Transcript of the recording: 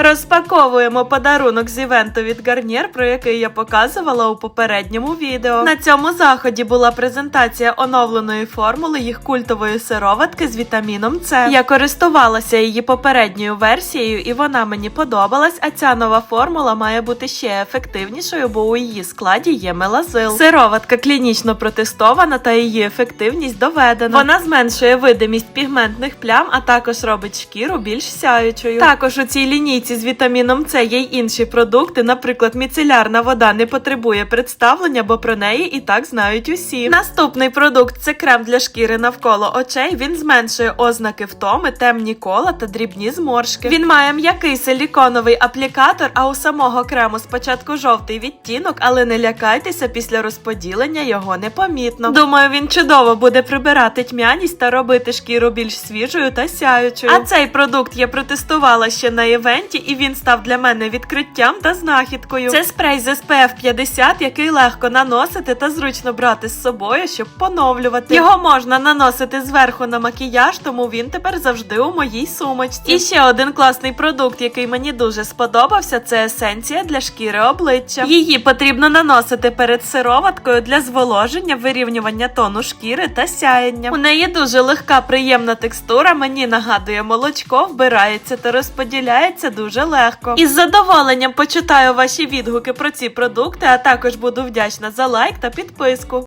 Розпаковуємо подарунок з івенту від Garnier, про який я показувала у попередньому відео. На цьому заході була презентація оновленої формули їх культової сироватки з вітаміном С. Я користувалася її попередньою версією, і вона мені подобалась. А ця нова формула має бути ще ефективнішою, бо у її складі є мелазил. Сироватка клінічно протестована та її ефективність доведена. Вона зменшує видимість пігментних плям, а також робить шкіру більш сяючою. Також у цій лінійці з вітаміном С є й інші продукти. Наприклад, міцелярна вода не потребує представлення, бо про неї і так знають усі. Наступний продукт це крем для шкіри навколо очей. Він зменшує ознаки втоми, темні кола та дрібні зморшки. Він має м'який силіконовий аплікатор, а у самого крему спочатку жовтий відтінок, але не лякайтеся, після розподілення його непомітно. Думаю, він чудово буде прибирати тьмяність та робити шкіру більш свіжою та сяючою. А цей продукт я протестувала ще на івенті, і він став для мене відкриттям та знахідкою. Це спрей з SPF 50, який легко наносити та зручно брати з собою, щоб поновлювати. Його можна наносити зверху на макіяж, тому він тепер завжди у моїй сумочці. І ще один класний продукт, який мені дуже сподобався, це есенція для шкіри обличчя. Її потрібно наносити перед сироваткою для зволоження, вирівнювання тону шкіри та сяєння. У неї дуже легка, приємна текстура. Мені нагадує молочко, вбирається та розподіляється дуже легко. Із задоволенням почитаю ваші відгуки про ці продукти, а також буду вдячна за лайк та підписку.